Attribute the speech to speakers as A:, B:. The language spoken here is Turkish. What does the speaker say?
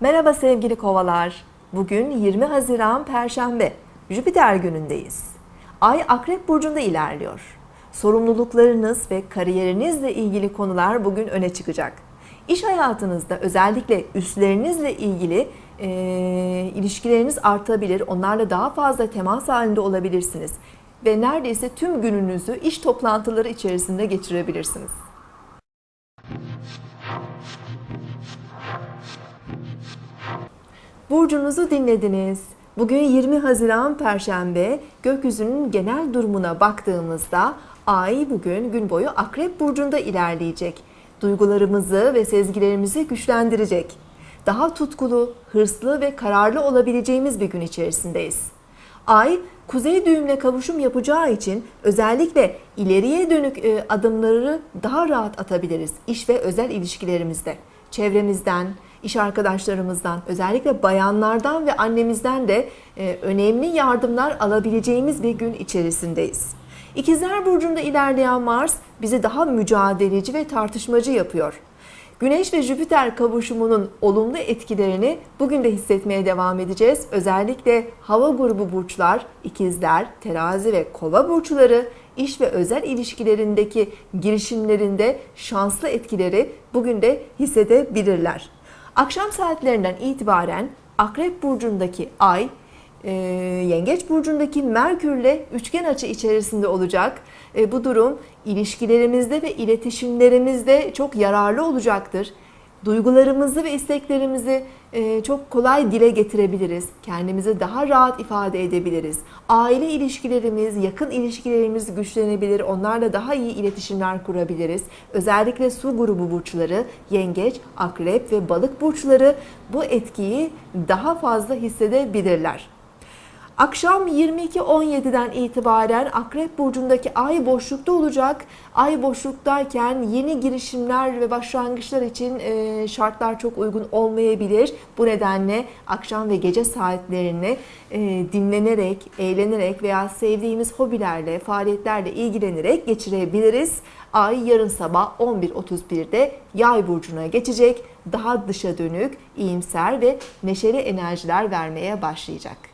A: Merhaba sevgili kovalar. Bugün 20 Haziran Perşembe. Jüpiter günündeyiz. Ay Akrep Burcu'nda ilerliyor. Sorumluluklarınız ve kariyerinizle ilgili konular bugün öne çıkacak. İş hayatınızda özellikle üstlerinizle ilgili e, ilişkileriniz artabilir. Onlarla daha fazla temas halinde olabilirsiniz. Ve neredeyse tüm gününüzü iş toplantıları içerisinde geçirebilirsiniz. Burcunuzu dinlediniz. Bugün 20 Haziran Perşembe gökyüzünün genel durumuna baktığımızda Ay bugün gün boyu Akrep Burcu'nda ilerleyecek. Duygularımızı ve sezgilerimizi güçlendirecek. Daha tutkulu, hırslı ve kararlı olabileceğimiz bir gün içerisindeyiz. Ay kuzey düğümle kavuşum yapacağı için özellikle ileriye dönük e, adımları daha rahat atabiliriz iş ve özel ilişkilerimizde. Çevremizden, iş arkadaşlarımızdan, özellikle bayanlardan ve annemizden de e, önemli yardımlar alabileceğimiz bir gün içerisindeyiz. İkizler Burcu'nda ilerleyen Mars bizi daha mücadeleci ve tartışmacı yapıyor. Güneş ve Jüpiter kavuşumunun olumlu etkilerini bugün de hissetmeye devam edeceğiz. Özellikle hava grubu burçlar, ikizler, terazi ve kova burçları iş ve özel ilişkilerindeki girişimlerinde şanslı etkileri bugün de hissedebilirler. Akşam saatlerinden itibaren Akrep Burcu'ndaki Ay, e, Yengeç Burcu'ndaki Merkür'le üçgen açı içerisinde olacak. E, bu durum ilişkilerimizde ve iletişimlerimizde çok yararlı olacaktır. Duygularımızı ve isteklerimizi e, çok kolay dile getirebiliriz. Kendimizi daha rahat ifade edebiliriz. Aile ilişkilerimiz, yakın ilişkilerimiz güçlenebilir. Onlarla daha iyi iletişimler kurabiliriz. Özellikle su grubu burçları, yengeç, akrep ve balık burçları bu etkiyi daha fazla hissedebilirler. Akşam 22.17'den itibaren Akrep Burcu'ndaki ay boşlukta olacak. Ay boşluktayken yeni girişimler ve başlangıçlar için e, şartlar çok uygun olmayabilir. Bu nedenle akşam ve gece saatlerini e, dinlenerek, eğlenerek veya sevdiğimiz hobilerle, faaliyetlerle ilgilenerek geçirebiliriz. Ay yarın sabah 11.31'de Yay burcuna geçecek. Daha dışa dönük, iyimser ve neşeli enerjiler vermeye başlayacak.